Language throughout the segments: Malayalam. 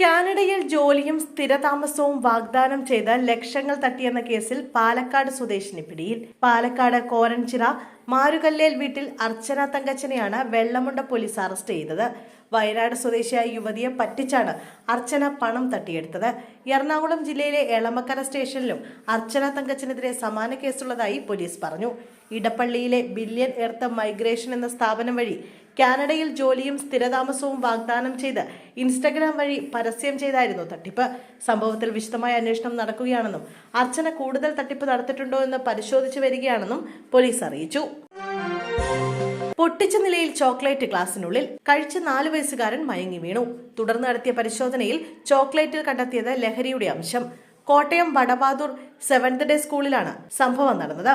കാനഡയിൽ ജോലിയും സ്ഥിരതാമസവും വാഗ്ദാനം ചെയ്ത് ലക്ഷങ്ങൾ തട്ടിയെന്ന കേസിൽ പാലക്കാട് സ്വദേശിനി പിടിയിൽ. പാലക്കാട് കോരൻചിറ മാരുകല്ലേൽ വീട്ടിൽ അർച്ചന തങ്കച്ചനെയാണ് വെള്ളമുണ്ട പോലീസ് അറസ്റ്റ് ചെയ്തത്. വയനാട് സ്വദേശിയായ യുവതിയെ പറ്റിച്ചാണ് അർച്ചന പണം തട്ടിയെടുത്തത്. എറണാകുളം ജില്ലയിലെ എളമക്കര സ്റ്റേഷനിലും അർച്ചന തങ്കച്ചനെതിരെ സമാന കേസുള്ളതായി പോലീസ് പറഞ്ഞു. ഇടപ്പള്ളിയിലെ ബില്യൺ എർത്ത് മൈഗ്രേഷൻ എന്ന സ്ഥാപനം വഴി കാനഡയിൽ ജോലിയും സ്ഥിരതാമസവും വാഗ്ദാനം ചെയ്ത് ഇൻസ്റ്റഗ്രാം വഴി പരസ്യം ചെയ്തായിരുന്നു തട്ടിപ്പ്. സംഭവത്തിൽ വിശദമായ അന്വേഷണം നടക്കുകയാണെന്നും അർച്ചന കൂടുതൽ തട്ടിപ്പ് നടത്തിയിട്ടുണ്ടോ എന്ന് പരിശോധിച്ചു വരികയാണെന്നും പോലീസ് അറിയിച്ചു. പൊട്ടിച്ച നിലയിൽ ചോക്ലേറ്റ് ഗ്ലാസിനുള്ളിൽ കഴിച്ച നാലു വയസ്സുകാരൻ മയങ്ങി വീണു. തുടർന്ന് നടത്തിയ പരിശോധനയിൽ ചോക്ലേറ്റിൽ കണ്ടെത്തിയത് ലഹരിയുടെ അംശം. കോട്ടയം വടബാദൂർ സെവൻത് ഡേ സ്കൂളിലാണ് സംഭവം നടന്നത്.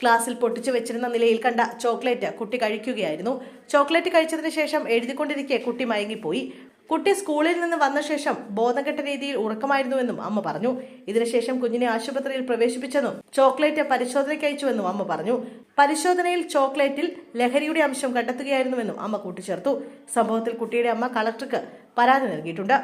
ക്ലാസ്സിൽ പൊട്ടിച്ചു വെച്ചിരുന്ന നിലയിൽ കണ്ട ചോക്ലേറ്റ് കുട്ടി കഴിക്കുകയായിരുന്നു. ചോക്ലേറ്റ് കഴിച്ചതിന് ശേഷം എഴുതിക്കൊണ്ടിരിക്കെ കുട്ടി മയങ്ങിപ്പോയി. കുട്ടി സ്കൂളിൽ നിന്ന് വന്ന ശേഷം ബോധംകെട്ട രീതിയിൽ ഉറക്കമായിരുന്നുവെന്നും അമ്മ പറഞ്ഞു. ഇതിനുശേഷം കുഞ്ഞിനെ ആശുപത്രിയിൽ പ്രവേശിപ്പിച്ചെന്നും ചോക്ലേറ്റ് പരിശോധനയ്ക്ക് അയച്ചുവെന്നും അമ്മ പറഞ്ഞു. പരിശോധനയിൽ ചോക്ലേറ്റിൽ ലഹരിയുടെ അംശം കണ്ടെത്തുകയായിരുന്നുവെന്നും അമ്മ കൂട്ടിച്ചേർത്തു. സംഭവത്തിൽ കുട്ടിയുടെ അമ്മ കളക്ടർക്ക് പരാതി നൽകിയിട്ടുണ്ട്.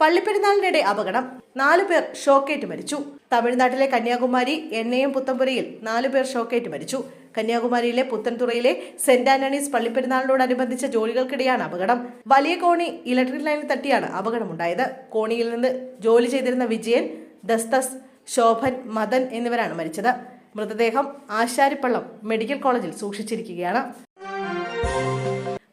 പള്ളിപ്പെരുന്നാളിനിടെ അപകടം. നാലു പേർ ഷോക്കേറ്റ് മരിച്ചു. തമിഴ്നാട്ടിലെ കന്യാകുമാരി എണ്ണയം പുത്തമ്പുരയിൽ നാലു പേർ ഷോക്കേറ്റ് മരിച്ചു. കന്യാകുമാരിയിലെ പുത്തൻതുറയിലെ സെന്റ് ആന്റണീസ് പള്ളിപ്പെരുന്നാളിനോടനുബന്ധിച്ച ജോലികൾക്കിടെയാണ് അപകടം. വലിയ കോണി ഇലക്ട്രിക് ലൈനിൽ തട്ടിയാണ് അപകടമുണ്ടായത്. കോണിയിൽ നിന്ന് ജോലി ചെയ്തിരുന്ന വിജയൻ ദസ്തസ് ശോഭൻ മദൻ എന്നിവരാണ് മരിച്ചത്. മൃതദേഹം ആശാരിപ്പള്ളം മെഡിക്കൽ കോളേജിൽ സൂക്ഷിച്ചിരിക്കുകയാണ്.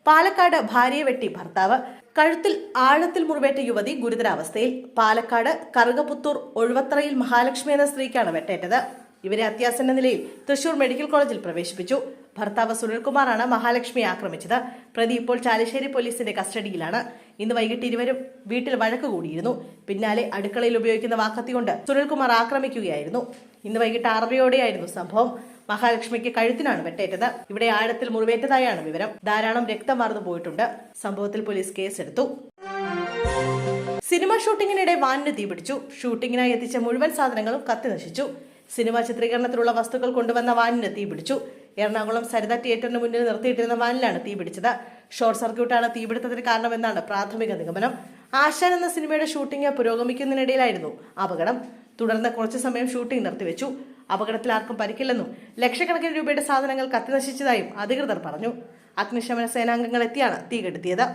പാലക്കാട് ഭാര്യയെ വെട്ടി ഭർത്താവ്. കഴുത്തിൽ ആഴത്തിൽ മുറിവേറ്റ യുവതി ഗുരുതരാവസ്ഥയിൽ. പാലക്കാട് കറുകപുത്തൂർ ഒഴുവത്രയിൽ മഹാലക്ഷ്മി എന്ന സ്ത്രീക്കാണ് വെട്ടേറ്റത്. ഇവരെ അത്യാസന്ന നിലയിൽ തൃശൂർ മെഡിക്കൽ കോളേജിൽ പ്രവേശിപ്പിച്ചു. ഭർത്താവ് സുനിൽകുമാറാണ് മഹാലക്ഷ്മിയെ ആക്രമിച്ചത്. പ്രതി ഇപ്പോൾ ചാലശ്ശേരി പോലീസിന്റെ കസ്റ്റഡിയിലാണ്. ഇന്ന് വൈകിട്ട് ഇരുവരും വീട്ടിൽ വഴക്ക് കൂടിയിരുന്നു. പിന്നാലെ അടുക്കളയിൽ ഉപയോഗിക്കുന്ന വാക്കത്തി കൊണ്ട് സുനിൽകുമാർ ആക്രമിക്കുകയായിരുന്നു. ഇന്ന് വൈകിട്ട് ആറരയോടെയായിരുന്നു സംഭവം. മഹാലക്ഷ്മിക്ക് കഴുത്തിനാണ് വെട്ടേറ്റത്. ഇവിടെ ആഴത്തിൽ മുറിവേറ്റതായാണ് വിവരം. ധാരാളം രക്തം വാർന്നു പോയിട്ടുണ്ട്. സംഭവത്തിൽ പോലീസ് കേസെടുത്തു. സിനിമ ഷൂട്ടിങ്ങിനിടെ വാനിന് തീപിടിച്ചു ഷൂട്ടിങ്ങിനായി എത്തിച്ച മുഴുവൻ സാധനങ്ങളും കത്തി നശിച്ചു. സിനിമ ചിത്രീകരണത്തിലുള്ള വസ്തുക്കൾ കൊണ്ടുവന്ന വാനിന് തീപിടിച്ചു എറണാകുളം സരിത തിയേറ്ററിന് മുന്നിൽ നിർത്തിയിട്ടിരുന്ന വാനിലാണ് തീപിടിച്ചത് ഷോർട്ട് സർക്യൂട്ടാണ് തീപിടുത്തത്തിന് കാരണമെന്നാണ് പ്രാഥമിക നിഗമനം. ആശാൻ എന്ന സിനിമയുടെ ഷൂട്ടിംഗ് പുരോഗമിക്കുന്നതിനിടയിലായിരുന്നു അപകടം. തുടർന്ന് കുറച്ചു സമയം ഷൂട്ടിംഗ് നിർത്തിവെച്ചു. അപകടത്തിൽ ആർക്കും പരിക്കില്ലെന്നും ലക്ഷക്കണക്കിന് രൂപയുടെ സാധനങ്ങൾ കത്തിനശിച്ചതായും അധികൃതർ പറഞ്ഞു. അഗ്നിശമന സേനാംഗങ്ങൾ എത്തിയാണ് തീ കെടുത്തിയത്.